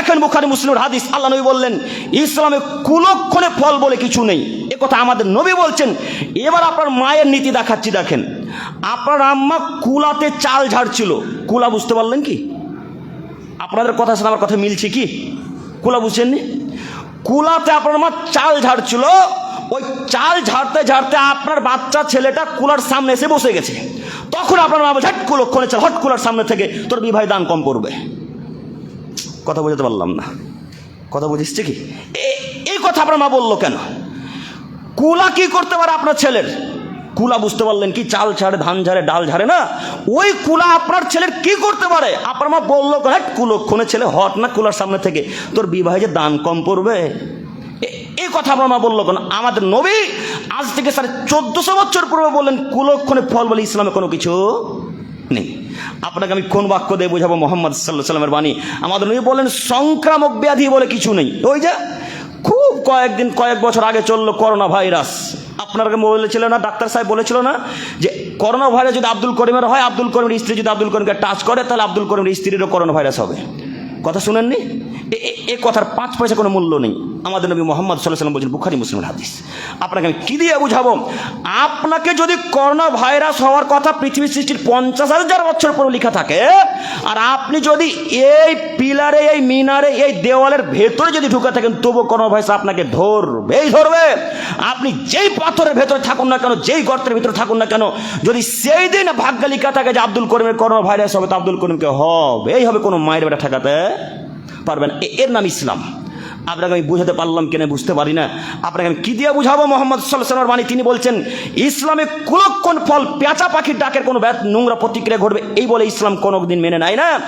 দেখেন বুখারি মুসলিমের হাদিস আল্লাহ নবী বললেন, ইসলামে কুলক্ষণে ফল বলে কিছু নেই। এ কথা আমাদের নবী বলছেন। এবার আপনার মায়ের নীতি দেখাচ্ছি, দেখেন। আপনার আম্মা কুলাতে চাল ঝাড়ছিল। কুলা বুঝতে পারলেন কি? আপনাদের কথা সাথে আমার কথা মিলছে কি? কুলা বুঝছেননি? কুলাতে আপনার মা চাল ঝাড়ছিল। ওই চাল ঝাড়তে ঝাড়তে আপনার বাচ্চা ছেলেটা কুলার সামনে এসে বসে গেছে। তখন আপনার মা হট কুলক্ষণে চাল হট কুলার সামনে থেকে তোর বিবাহ দান কম পড়বে। কথা বোঝাতে পারলাম না। কথা বুঝিসছে কি? এই কথা আপনার মা বলল কেন? কুলা কি করতে পারে আপনার ছেলের? কুলা বুঝতে পারলেন কি, চাল ছাড়ে, ধান ঝাড়ে, ডাল ঝাড়ে না? ওই কুলা আপনার ছেলের কি করতে পারে? আপনার মা বলল হ্যাঁ কুলক্ষণে ছেলে হট না কুলার সামনে থেকে? তোর বিবাহে যে দান কম পড়বে? এই কথা আপনার মা বলল কেন? আমাদের নবী আজ থেকে সাড়ে চোদ্দশো বছর পূর্বে বললেন, কুলক্ষণে ফল বলে ইসলামে কোনো কিছু নেই। আপনাকে আমি কোন বাক্য দিয়ে বোঝাবো? মোহাম্মদ সাল্লাহ সাল্লামের বাণী। আমাদের নবী বলেন, সংক্রামক ব্যাধি বলে কিছু নেই। ওই যে খুব কয়েকদিন, কয়েক বছর আগে চলল করোনা ভাইরাস। আপনাকে বলেছিল না, ডাক্তার সাহেব বলেছিল না যে করোনা ভাইরাস যদি আব্দুল করিমের হয়, আব্দুল করিমের স্ত্রী যদি আব্দুল করিমকে টাচ করে, তাহলে আব্দুল করিমের স্ত্রীরও করোনা ভাইরাস হবে। কথা শুনেননি? এ- কথার পাঁচ পয়সা কোনো মূল্য নেই। আমাদের নবী মোহাম্মদ সাল্লাহ সাল্লাম বলছেন বুখারি মুসলিমের হাদিস। আপনাকে আমি কী দিয়ে বুঝাবো? আপনাকে যদি করোনা ভাইরাস হওয়ার কথা পৃথিবী সৃষ্টির পঞ্চাশ হাজার বছর পরে লেখা থাকে, আর আপনি যদি এই পিলারে, এই মিনারে, এই দেওয়ালের ভেতরে যদি ঢুকে থাকেন তবু করোনা ভাইরাস আপনাকে ধরবেই ধরবে। আপনি যেই পাথরের ভেতরে থাকুন না কেন, যেই গর্তের ভিতরে থাকুন না কেন, যদি সেই দিন ভাগ্য লেখা থাকে যে আব্দুল করিমের করোনা ভাইরাস হবে, তো আব্দুল করিমকে হবে এই হবে, কোনো মায়ের বেটা ঠেকাতে পারবেন এর নাম ইসলাম। আপনাকে আমি বুঝাতে পারলাম কেন বুঝতে পারি না। আপনাকে আমি কী দিয়ে বুঝাবো? মোহাম্মদ সাল্লাহ বাণী, তিনি বলছেন, ইসলামে কুলক্ষণ ফল, পেঁচা পাখির ডাকের কোনো নোংরা প্রতিক্রিয়া ঘটবে। এই বলে ইসলাম কোনো দিন মেনে নেয় না।